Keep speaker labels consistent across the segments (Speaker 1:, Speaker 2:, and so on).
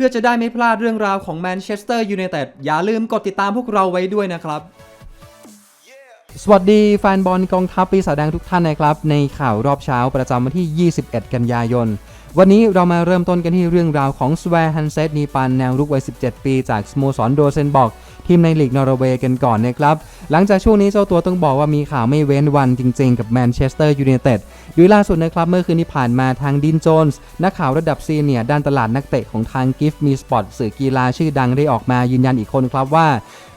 Speaker 1: พื่อจะได้ไม่พลาดเรื่องราวของแมนเชสเตอร์ยูไนเต็ดอย่าลืมกดติดตามพวกเราไว้ด้วยนะครับ สวัสดีแฟนบอลกองทัพปีศาจแดงทุกท่านนะครับ ในข่าวรอบเช้าประจำวันที่ 21 กันยายน วันนี้เรามาเริ่มต้นกันที่เรื่องราวของสแวร์ฮันเซตนีปันแนวรุกวัย 17 ปีจากสโมสรโดเซนบอก ทีมในลีกนอร์เวย์กันก่อนนะครับ หลังจากช่วงนี้เจ้าตัวต้องบอกว่ามีข่าวไม่เว้นวันจริงๆ กับแมนเชสเตอร์ยูไนเต็ดโดยล่าสุดนะครับเมื่อคืนที่ผ่านมาทางดินโจนส์นักข่าวระดับซีเนียร์ด้านตลาดนักเตะของทางกิฟต์มีสปอร์ตสื่อกีฬาชื่อดังได้ออกมายืนยันอีกคนครับว่า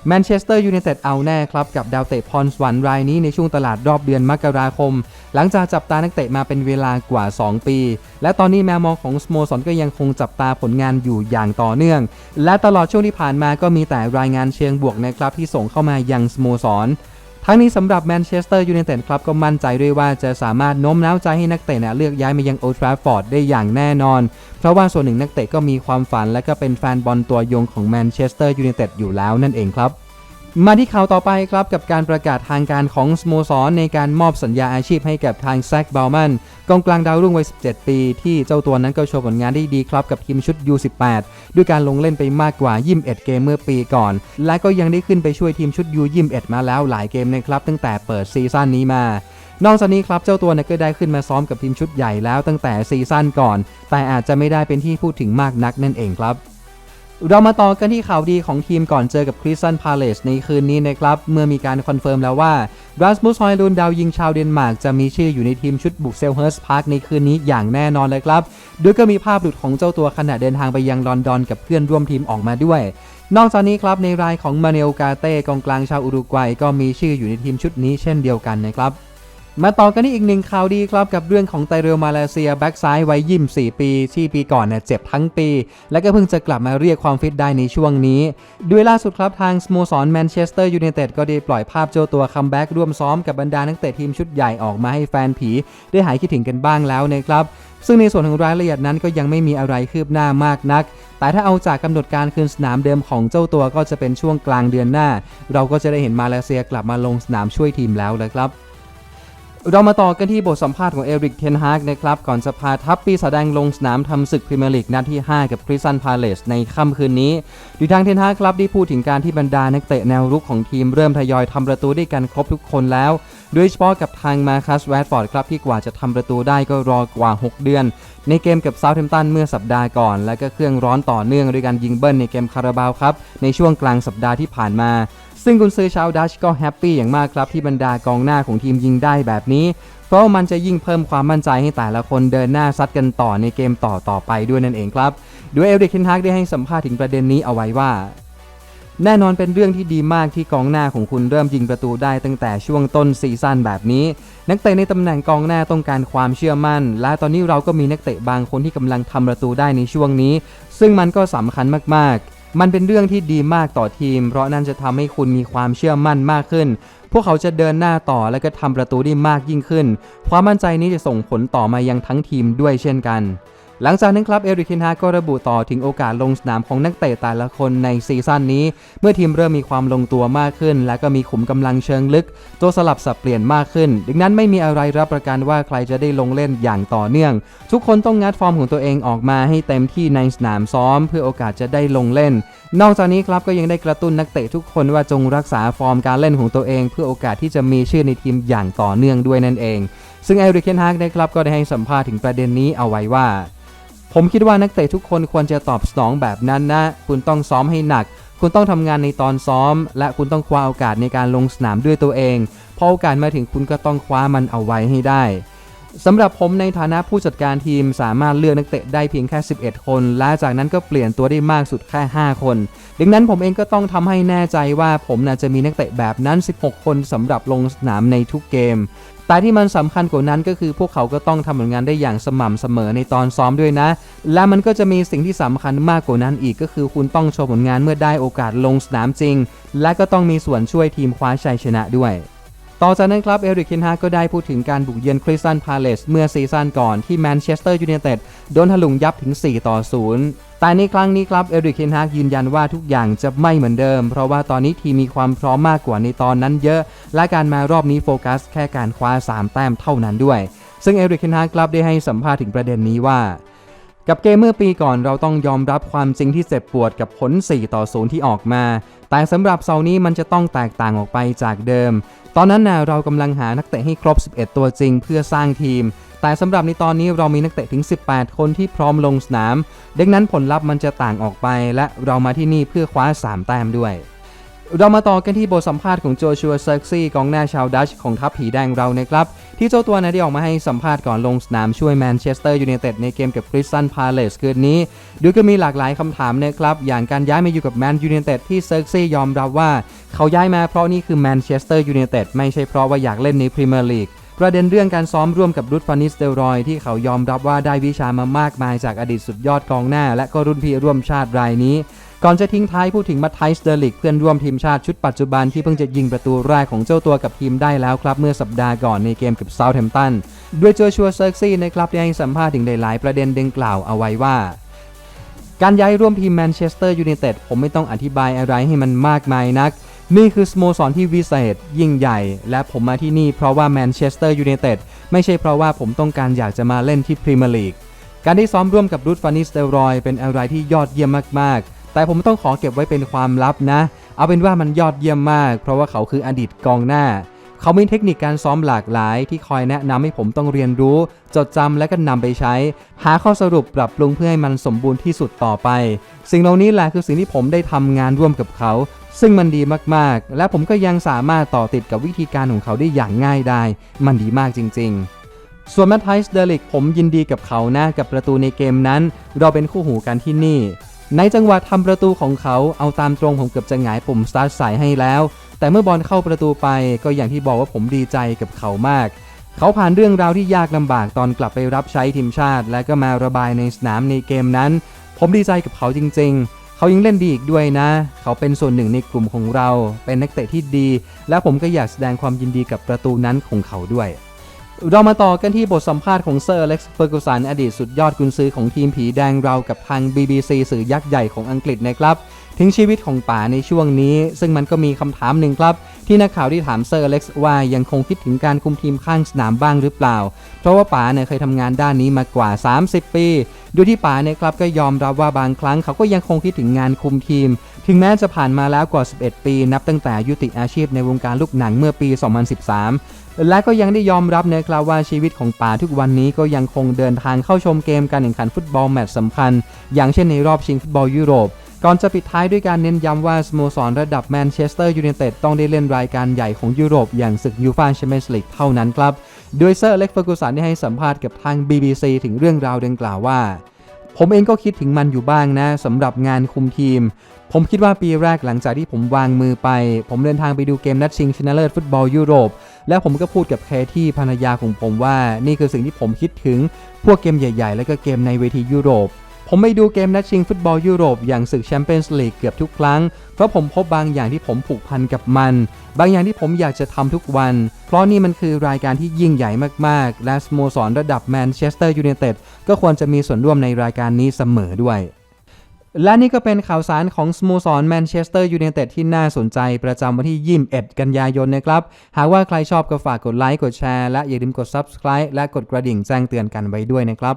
Speaker 1: แมนเชสเตอร์ยูไนเต็ดเอาแน่ครับ กับดาวเตะพรสวรรค์รายนี้ในช่วงตลาดรอบเดือนมกราคม หลังจากจับตานักเตะมาเป็นเวลากว่า 2 ปี และตอนนี้แมวมองของสโมสรก็ยังคงจับตาผลงานอยู่อย่างต่อเนื่อง และตลอดช่วงที่ผ่านมาก็มีแต่รายงานเชิงบวกนะครับที่ส่งเข้ามายังสโมสร ทั้งนี้สำหรับแมนเชสเตอร์ยูไนเต็ดครับก็มั่นใจด้วยว่าจะสามารถโน้มน้าวใจให้นักเตะเนี่ยเลือกย้ายมายังโอทราฟอร์ดได้อย่างแน่นอน เพราะว่าส่วนหนึ่งนักเตะก็มีความฝันและก็เป็นแฟนบอลตัวยงของแมนเชสเตอร์ยูไนเต็ดอยู่แล้วนั่นเองครับ มาที่ข่าวต่อไปครับกับการประกาศทางการของสโมสรในการมอบสัญญาอาชีพให้กับทางแซคเบลมันกองกลางดาวรุ่งวัย 17 ปี ที่เจ้าตัวนั้นก็โชว์ผลงานได้ดีครับกับทีมชุด U18 ด้วยการลงเล่นไปมากกว่า 21 เกมเมื่อปีก่อน และก็ยังได้ขึ้นไปช่วยทีมชุด U21 มาแล้วหลายเกมนะครับตั้งแต่เปิดซีซั่นนี้มานอกจากนี้ครับเจ้าตัวเนี่ยก็ได้ขึ้นมาซ้อมกับทีมชุดใหญ่แล้วตั้งแต่ซีซั่นก่อน แต่อาจจะไม่ได้เป็นที่พูดถึงมากนักนั่นเองครับ เรามาต่อกันที่ข่าวดีของทีมก่อนเจอกับคริสตันพาเลสในคืนนี้นะครับ เมื่อมีการคอนเฟิร์มแล้วว่ารัสมุสฮอยลุนดาวยิงชาวเดนมาร์กจะมีชื่ออยู่ในทีมชุดบุกเซลเฮิร์สพาร์คในคืนนี้อย่างแน่นอนเลยครับโดยก็มีภาพหลุดของเจ้าตัวขณะเดินทางไปยังลอนดอนกับเพื่อนร่วมทีมออกมาด้วย นอกจากนี้ครับในรายของมาเนลกาเต้กองกลางชาวอุรุกวัยก็มีชื่ออยู่ในทีมชุดนี้เช่นเดียวกันนะครับ มาต่อกันที่อีกหนึ่งข่าวดีครับกับเรื่องของไตเรลมาเลเซียแบ็กซ้ายวัยยิม4ปี ที่ปีก่อนเนี่ยเจ็บทั้งปี และก็เพิ่งจะกลับมาเรียกความฟิตได้ในช่วงนี้ ด้วยล่าสุดครับทางสโมสรแมนเชสเตอร์ยูไนเต็ดก็ได้ปล่อยภาพเจ้าตัวคัมแบ็กร่วมซ้อมกับบรรดานักเตะทีมชุดใหญ่ออกมาให้แฟนผี ได้หายคิดถึงกันบ้างแล้วนะครับซึ่งในส่วนของรายละเอียดนั้นก็ยังไม่มีอะไรคืบหน้ามากนัก แต่ถ้าเอาจากกำหนดการคืนสนามเดิมของเจ้าตัวก็จะเป็นช่วงกลางเดือนหน้า เราก็จะได้เห็นมาเลเซียกลับมาลงสนามช่วยทีมแล้วเลยครับ เรามาต่อกันที่บทสัมภาษณ์ของเอริกเทนฮากนะครับ ก่อนจะพาทัพปีศาจแดงลงสนามทำศึกพรีเมียร์ลีกนัดที่ 5 กับคริสตันพาเลสในค่ำคืนนี้ดูทางเทนฮากครับได้พูดถึงการที่บรรดานักเตะแนวรุกของทีมเริ่มทยอยทำประตูได้กันครบทุกคนแล้ว โดยเฉพาะกับทางมาคัสแวดฟอร์ดครับที่กว่าจะทำประตูได้ก็รอกว่า 6 เดือน ในเกมกับเซาท์แฮมป์ตันเมื่อสัปดาห์ก่อน และก็เครื่องร้อนต่อเนื่องด้วยการยิงเบิ้ลในเกมคาราบาวครับในช่วงกลางสัปดาห์ที่ผ่านมา ซึ่งกุนซือชาวดัชก็แฮปปี้อย่างมากครับที่บรรดากองหน้าของทีมยิงได้แบบนี้ เพราะมันจะยิ่งเพิ่มความมั่นใจให้แต่ละคนเดินหน้าซัดกันต่อในเกมต่อต่อไปด้วยนั่นเองครับโดยเอลเดคินฮากได้ให้สัมภาษณ์ถึงประเด็นนี้เอาไว้ว่าแน่นอนเป็นเรื่องที่ดีมากที่กองหน้าของคุณเริ่มยิงประตูได้ตั้งแต่ช่วงต้นซีซั่นแบบนี้ นักเตะในตำแหน่งกองหน้าต้องการความเชื่อมั่น และตอนนี้เราก็มีนักเตะบางคนที่กำลังทำประตูได้ในช่วงนี้ ซึ่งมันก็สำคัญมากๆ มันเป็นเรื่องที่ดีมากต่อทีม เพราะนั่นจะทำให้คุณมีความเชื่อมั่นมากขึ้น พวกเขาจะเดินหน้าต่อและก็ทำประตูได้มากยิ่งขึ้น ความมั่นใจนี้จะส่งผลต่อมายังทั้งทีมด้วยเช่นกัน หลังจากนั้นครับเอริกเคนฮากก็ระบุต่อถึงโอกาสลงสนามของนักเตะแต่ละคนในซีซั่นนี้ เมื่อทีมเริ่มมีความลงตัวมากขึ้น และก็มีขุมกำลังเชิงลึก ตัวสลับสับเปลี่ยนมากขึ้น ดังนั้นไม่มีอะไรรับประกันว่าใครจะได้ลงเล่นอย่างต่อเนื่อง ทุกคนต้องงัดฟอร์มของตัวเองออกมาให้เต็มที่ในสนามซ้อม เพื่อโอกาสจะได้ลงเล่น นอกจากนี้ครับก็ยังได้กระตุ้นนักเตะทุกคนว่าจงรักษาฟอร์มการเล่นของตัวเอง เพื่อโอกาสที่จะมีชื่อในทีมอย่างต่อเนื่องด้วยนั่นเอง ซึ่งเอริกเคนฮากได้ครับก็ได้ให้สัมภาษณ์ถึงประเด็นนี้เอาไว้ว่า ผมคิดว่านักเตะทุกคนควรจะตอบสนองแบบนั้นนะ คุณต้องซ้อมให้หนัก คุณต้องทำงานในตอนซ้อม และคุณต้องคว้าโอกาสในการลงสนามด้วยตัวเอง พอโอกาสมาถึงคุณก็ต้องคว้ามันเอาไว้ให้ได้ สำหรับผมในฐานะผู้จัดการทีมสามารถเลือกนักเตะได้เพียงแค่ 11 คน และจากนั้นก็เปลี่ยนตัวได้มากสุดแค่ 5 คน ดังนั้นผมเองก็ต้องทำให้แน่ใจว่าผมน่าจะมีนักเตะแบบนั้น 16 คนสำหรับลงสนามในทุกเกม แต่ที่มันสำคัญกว่านั้นก็คือพวกเขาก็ต้องทำผลงานได้อย่างสม่ำเสมอในตอนซ้อมด้วยนะ และมันก็จะมีสิ่งที่สำคัญมากกว่านั้นอีกก็คือคุณต้องโชว์ผลงานเมื่อได้โอกาสลงสนามจริง และก็ต้องมีส่วนช่วยทีมคว้าชัยชนะด้วย ต่อจากนั้นครับเอริกเคนฮากก็ได้พูดถึงการบุกเยือนคริสตันพาเลสเมื่อซีซั่นก่อนที่แมนเชสเตอร์ยูไนเต็ดโดนถลุงยับถึง 4 ต่อ 0แต่ในครั้งนี้ครับเอริกเคนฮากยืนยันว่าทุกอย่างจะไม่เหมือนเดิม เพราะว่าตอนนี้ทีมมีความพร้อมมากกว่าในตอนนั้นเยอะ และการมารอบนี้โฟกัสแค่การคว้า 3 แต้มเท่านั้นด้วย ซึ่งเอริกเคนฮากครับได้ให้สัมภาษณ์ถึงประเด็นนี้ว่า กับเกมเมื่อปีก่อนเราต้องยอมรับความจริงที่เจ็บปวดกับผล 4 ต่อ 0 ที่ออกมา แต่สำหรับเซานี้มันจะต้องแตกต่างออกไปจากเดิม ตอนนั้นนะเรากำลังหานักเตะให้ครบ 11 ตัวจริงเพื่อสร้างทีม แต่สำหรับในตอนนี้เรามีนักเตะถึง 18 คนที่พร้อมลงสนาม ดังนั้นผลลัพธ์มันจะต่างออกไป และเรามาที่นี่เพื่อคว้า 3 แต้มด้วย เรามาต่อกันที่บทสัมภาษณ์ของโจชัวเซิร์กซี่กองหน้าชาวดัชของทัพผีแดงเรานะครับ ที่เจ้าตัวนะได้ออกมาให้สัมภาษณ์ก่อนลงสนามช่วยแมนเชสเตอร์ยูไนเต็ดในเกมกับคริสตันพาเลสคืนนี้ดยก็มีหลากหลายคำถามนะครับ อย่างการย้ายมาอยู่กับแมนยูไนเต็ดที่เซิร์กซี่ยอมรับว่า เขาย้ายมาเพราะนี่คือแมนเชสเตอร์ยูไนเต็ดไม่ใช่เพราะว่าอยากเล่นในพรีเมียร์ลีกประเด็นเรื่องการซ้อมร่วมกับรุดฟานิสเตลรอยที่เขายอมรับว่าได้วิชามามากมายจากอดีตสุดยอดกองหน้า และก็รุ่นพี่ร่วมชาติรายนี้ ก่อนจะทิ้งท้ายพูดถึงมัตไทส์เดลิกเพื่อนร่วมทีมชาติชุดปัจจุบันที่เพิ่งจะยิงประตูแรกของเจ้าตัวกับทีมได้แล้วครับ เมื่อสัปดาห์ก่อนในเกมกับเซาท์แฮมป์ตันด้วยโจชัวเซิร์ซี่นะครับได้ให้สัมภาษณ์ถึงหลายประเด็นดังกล่าวเอาไว้ว่า การย้ายร่วมทีมแมนเชสเตอร์ยูไนเต็ดผมไม่ต้องอธิบายอะไรให้มันมากมายนัก นี่คือสโมสรที่วิเศษ ยิ่งใหญ่ และผมมาที่นี่เพราะว่าแมนเชสเตอร์ยูไนเต็ดไม่ใช่เพราะว่าผมต้องการอยากจะมาเล่นที่พรีเมียร์ลีกการที่ซ้อมร่วมกับรูดฟานิสเตลรอยเป็นอะไรที่ยอดเยี่ยมมากๆ แต่ผมต้องขอเก็บไว้เป็นความลับนะ เอาเป็นว่ามันยอดเยี่ยมมาก เพราะว่าเขาคืออดีตกองหน้า เขามีเทคนิคการซ้อมหลากหลาย ที่คอยแนะนำให้ผมต้องเรียนรู้ จดจำและก็นำไปใช้ หาข้อสรุปปรับปรุงเพื่อให้มันสมบูรณ์ที่สุดต่อไป สิ่งเหล่านี้แหละคือสิ่งที่ผมได้ทำงานร่วมกับเขา ซึ่งมันดีมากๆ และผมก็ยังสามารถต่อติดกับวิธีการของเขาได้อย่างง่ายได้ มันดีมากจริง ๆส่วนแมทไทส์เดลิกผมยินดีกับเขานะกับประตูในเกมนั้น เราเป็นคู่หูกันที่นี่ ในจังหวะทำประตูของเขาเอาตามตรงผมเกือบจะหงายปุ่มสตาร์ทใส่ให้แล้ว แต่เมื่อบอลเข้าประตูไปก็อย่างที่บอกว่าผมดีใจกับเขามาก เขาผ่านเรื่องราวที่ยากลำบากตอนกลับไปรับใช้ทีมชาติ และก็มาระบายในสนามในเกมนั้น ผมดีใจกับเขาจริงๆเขายังเล่นดีอีกด้วยนะ เขาเป็นส่วนหนึ่งในกลุ่มของเรา เป็นนักเตะที่ดี และผมก็อยากแสดงความยินดีกับประตูนั้นของเขาด้วย เรามาต่อกันที่บทสัมภาษณ์ของเซอร์เล็กซ์เฟอร์กูสันอดีตสุดยอดกุนซือของทีมผีแดงเรากับทาง BBC สื่อยักษ์ใหญ่ของอังกฤษนะครับถึงชีวิตของป๋าในช่วงนี้ ซึ่งมันก็มีคำถามหนึ่งครับ ที่นักข่าวที่ถามเซอร์เล็กซ์ว่ายังคงคิดถึงการคุมทีมข้างสนามบ้างหรือเปล่า เพราะว่าป๋าเนี่ยเคยทำงานด้านนี้มากว่า 30 ปี โดยที่ป๋าเนี่ยครับก็ยอมรับว่าบางครั้งเขาก็ยังคงคิดถึงงานคุมทีม ถึงแม้จะผ่านมาแล้วกว่า 11 ปี นับตั้งแต่ยุติอาชีพในวงการลูกหนังเมื่อปี 2013 และก็ยังได้ยอมรับนะครับว่าชีวิตของป๋าทุกวันนี้ก็ยังคงเดินทางเข้าชมเกมการแข่งขันฟุตบอลแมตช์สำคัญ อย่างเช่นในรอบชิงฟุตบอลยุโรป ก่อนจะปิดท้ายด้วยการเน้นย้ำว่าสโมสรระดับแมนเชสเตอร์ยูไนเต็ดต้องได้เล่นรายการใหญ่ของยุโรปอย่างศึกยูฟ่าแชมเปี้ยนส์ลีกเท่านั้นครับ โดยเซอร์เล็กเฟอร์กูสันได้ให้สัมภาษณ์กับทาง BBC ถึงเรื่องราวดังกล่าวว่า ผมเองก็คิดถึงมันอยู่บ้างนะสำหรับงานคุมทีม ผมคิดว่าปีแรกหลังจากที่ผมวางมือไป ผมเดินทางไปดูเกมนัดชิงชนะเลิศฟุตบอลยุโรป และผมก็พูดกับแคที่ภรรยาของผมว่า นี่คือสิ่งที่ผมคิดถึงพวกเกมใหญ่ ๆ และก็เกมในเวทียุโรป ผมไปดูเกมนัดชิงฟุตบอลยุโรปอย่างศึกแชมเปี้ยนส์ลีกเกือบทุกครั้ง เพราะผมพบบางอย่างที่ผมผูกพันกับมัน บางอย่างที่ผมอยากจะทำทุกวัน เพราะนี่มันคือรายการที่ยิ่งใหญ่มากๆ และสโมสรระดับแมนเชสเตอร์ยูไนเต็ดก็ควรจะมีส่วนร่วมในรายการนี้เสมอด้วยและนี่ก็เป็นข่าวสารของสโมสรแมนเชสเตอร์ยูไนเต็ดที่น่าสนใจประจำวันที่ 21 กันยายนนะครับ หากว่าใครชอบก็ฝากกดไลค์ กดแชร์ และอย่าลืมกด Subscribe และกดกระดิ่งแจ้งเตือนกันไว้ด้วยนะครับ